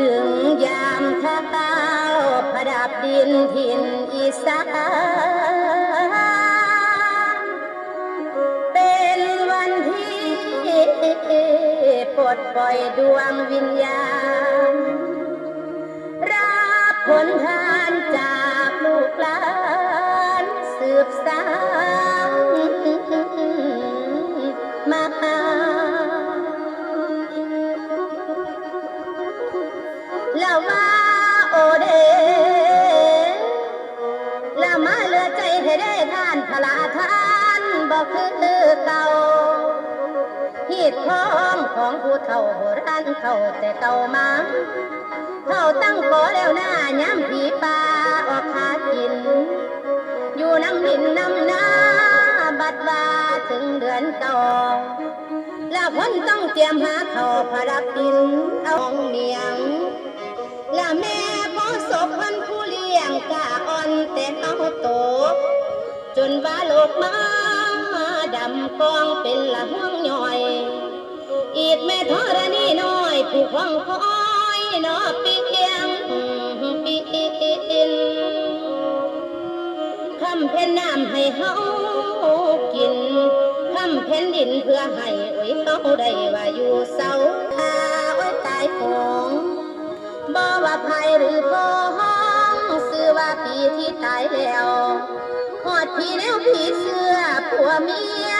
ถึงยามท่าเต้าประดับดินถิ่นอีสานเป็นวันที่ปลดปล่อยดวงวิญญาณ รับผลทานจากลูกหลานสืบสาน ล้วว่าโอเดล้วมาเลือใจให้ได้ท่านพลาท่านบอกคือเก่าฮีดของของผู้เฒ่าโบราณเขาแต่เก่ามาเขาตั้งโกแล้วหน้าย้ำผีป่าออกหากิน อยู่น้ำดินน้ำนาบัดว่าถึงเดือนเก่าแล้วคนต้องเตรียมหาเขาพรับกินเอาเมียง แม่พอศพพันผู้เลี้ยงกะอ่อนแต่เอาโต จนว่าโลกมาดำกองเป็นละห่วงย่อย อีกแม่ธรณีน้อยผู้คองคอยนอเปียงปีนคำเพ็นน้ำให้เฮากินคำเพ็นดินเพื่อให้โอ้ยเฮาได้ว่าอยู่เสาหาโอ้า บ่ว่าภัยหรือพ้องซื้อว่าปีที่ตายแล้วหอดผีแนวผีเสื้อผัวเมีย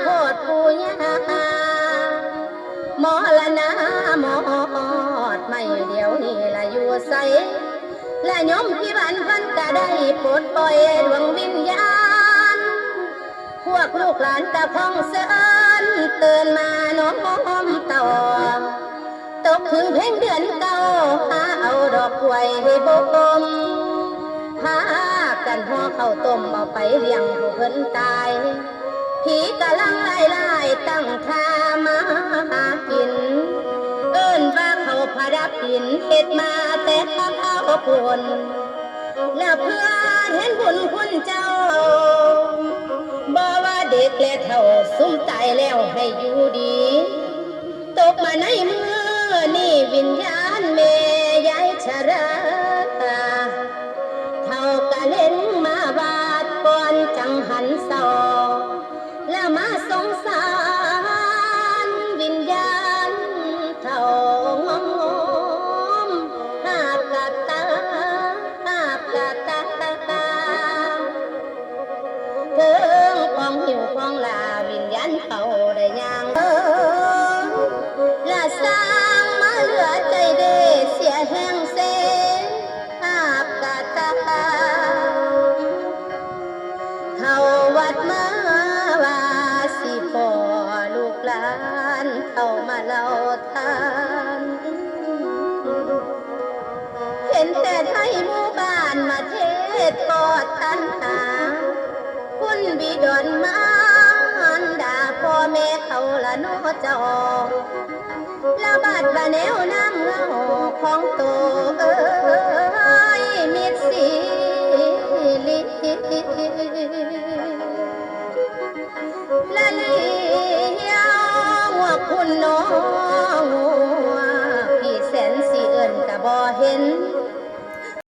โคตรปูยาหมอละนะหมอดไม่เดียวนี่ละอยู่ใสและยมพี่บ้านพันก็ได้ปลดปล่อยดวงวิญญาณ พวกลูกหลานตะพองเสินเตือนมาน้อมต่อ กถึงเพ่งเดือนเก่าหาเอาดอกกล้วยให้บกมพากันห่อข้าวต้มเอาไปเลี้ยงผู้เพิ่นตาย ผีกะลังไล่ไล่ตั้งท่ามาหากิน เอิ้นว่าเขาพาดับดินเฮ็ดมาแต่ข้าวคนแล้วเพื่อเห็นบุญคุณเจ้าบ่ว่าเด็กและเฒ่าซุ้มตายแล้วให้อยู่ดี ตกมาในมือ นี่วิญญาณแม่ยายชราานเข้ามาเล่าทานเห็นแต่ไทยหมู่บ้านมาเทศกอดตันหาคุณบิดอนมารด่าพ่อแม่เขาละโนจอละบาดบาแนวน้ำเงาของโตเอ้ย